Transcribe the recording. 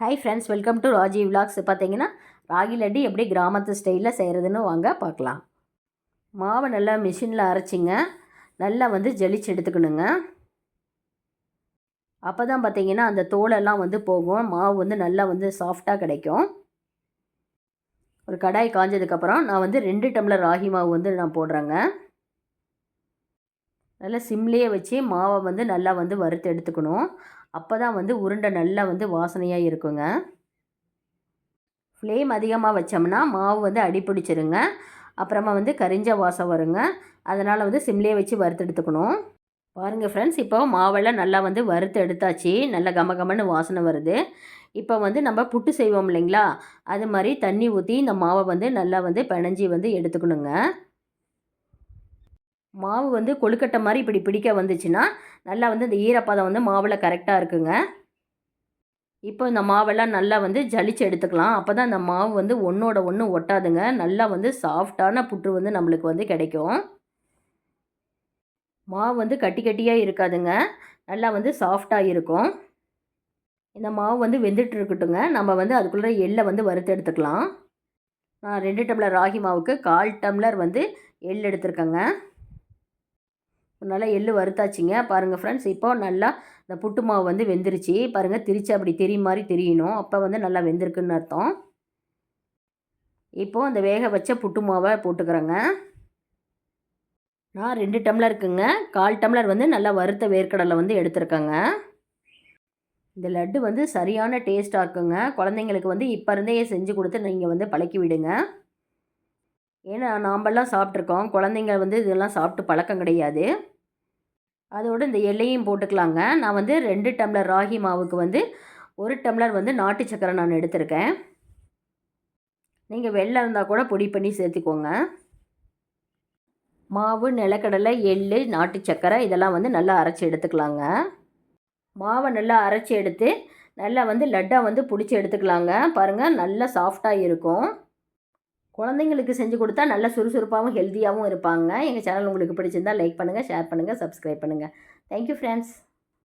Hi friends welcome to Raji vlogs பார்த்தீங்கன்னா ராகி லட்டு எப்படி கிராமத்து ஸ்டைலில் செய்கிறதுன்னு வாங்க பார்க்கலாம் மாவை நல்லா மிஷினில் அரைச்சிங்க. நல்லா வந்து ஜலிச்சு எடுத்துக்கணுங்க. அப்போ தான் பார்த்தீங்கன்னா அந்த தோலெல்லாம் வந்து போகும். மாவு வந்து நல்லா வந்து சாஃப்டாக கிடைக்கும். ஒரு கடாய் காஞ்சதுக்கப்புறம் நான் வந்து ரெண்டு டம்ளர் ராகி மாவு வந்து நான் போடுறேங்க. நல்லா சிம்லேயே வச்சு மாவை வந்து நல்லா வந்து வறுத்து எடுத்துக்கணும். அப்போ தான் வந்து உருண்டை நல்லா வந்து வாசனையாக இருக்குங்க. ஃப்ளேம் அதிகமாக வச்சோம்னா மாவு வந்து அடிப்பிடிச்சிருங்க அப்புறமா வந்து கரிஞ்ச வாசம் வருங்க. அதனால் வந்து சிம்லேயே வச்சு வறுத்து எடுத்துக்கணும். பாருங்கள் ஃப்ரெண்ட்ஸ் இப்போ மாவெல்லாம் நல்லா வந்து வறுத்து எடுத்தாச்சு. நல்லா கம கமன்னு வாசனை வருது. இப்போ வந்து நம்ம புட்டு செய்வோம் இல்லைங்களா? அது மாதிரி தண்ணி ஊற்றி இந்த மாவை வந்து நல்லா வந்து பிணைஞ்சி வந்து எடுத்துக்கணுங்க. மாவு வந்து கொழுக்கட்டை மாதிரி இப்படி பிடிக்க வந்துச்சுன்னா நல்லா வந்து இந்த ஈரப்பதம் வந்து மாவில் கரெக்டாக இருக்குங்க. இப்போ இந்த மாவெல்லாம் நல்லா வந்து ஜலிச்சு எடுத்துக்கலாம். அப்போ தான் இந்த மாவு வந்து ஒன்றோட ஒன்று ஒட்டாதுங்க. நல்லா வந்து சாஃப்டான புற்று வந்து நம்மளுக்கு வந்து கிடைக்கும். மாவு வந்து கட்டி கட்டியாக இருக்காதுங்க. நல்லா வந்து சாஃப்டாக இருக்கும். இந்த மாவு வந்து வெந்துட்டு இருக்கட்டுங்க நம்ம வந்து அதுக்குள்ளே எள்ளை வந்து வறுத்து எடுத்துக்கலாம். நான் ரெண்டு டம்ளர் ராகி மாவுக்கு கால் டம்ளர் வந்து எள் எடுத்துருக்கேங்க. நல்லா எள்ளு வறுத்தாச்சிங்க. பாருங்கள் ஃப்ரெண்ட்ஸ் இப்போ நல்லா இந்த புட்டு மாவு வந்து வெந்துருச்சு. பாருங்கள் திரிச்சு அப்படி தெரிய மாதிரி தெரியணும். அப்போ வந்து நல்லா வெந்திருக்குன்னு அர்த்தம். இப்போது அந்த வேக வச்ச புட்டு மாவை போட்டுக்கிறேங்க. நான் ரெண்டு டம்ளர் இருக்குங்க. கால் டம்ளர் வந்து நல்லா வறுத்த வேர்க்கடலை வந்து எடுத்துருக்கேங்க. இந்த லட்டு வந்து சரியான டேஸ்ட்டாக இருக்குங்க. குழந்தைங்களுக்கு வந்து இப்போ இருந்தே செஞ்சு கொடுத்து நீங்கள் வந்து பழக்கி விடுங்க. ஏன்னா நாம்பெல்லாம் சாப்பிட்ருக்கோம் குழந்தைங்க வந்து இதெல்லாம் சாப்பிட்டு பழக்கம் கிடையாது. அதோடு இந்த எல்லையும் போட்டுக்கலாங்க. நான் வந்து ரெண்டு டம்ளர் ராகி மாவுக்கு வந்து ஒரு டம்ளர் வந்து நாட்டு சக்கரை நான் எடுத்திருக்கேன். நீங்கள் வெள்ளம் இருந்தால் கூட பொடி பண்ணி சேர்த்துக்கோங்க. மாவு நிலக்கடலை எள் நாட்டு சக்கரை இதெல்லாம் வந்து நல்லா அரைச்சி எடுத்துக்கலாங்க. மாவை நல்லா அரைச்சி எடுத்து நல்லா வந்து லட்டாக வந்து பிடிச்சி எடுத்துக்கலாங்க. பாருங்கள் நல்லா சாஃப்டாக இருக்கும். குழந்தைங்களுக்கு செஞ்சு கொடுத்தா நல்ல சுறுசுறுப்பாகவும் ஹெல்த்தியாகவும் இருப்பாங்க. எங்கள் சேனல் உங்களுக்கு பிடிச்சிருந்தால் லைக் பண்ணுங்கள் ஷேர் பண்ணுங்கள் சப்ஸ்கிரைப் பண்ணுங்கள் தேங்க்யூ ஃப்ரெண்ட்ஸ்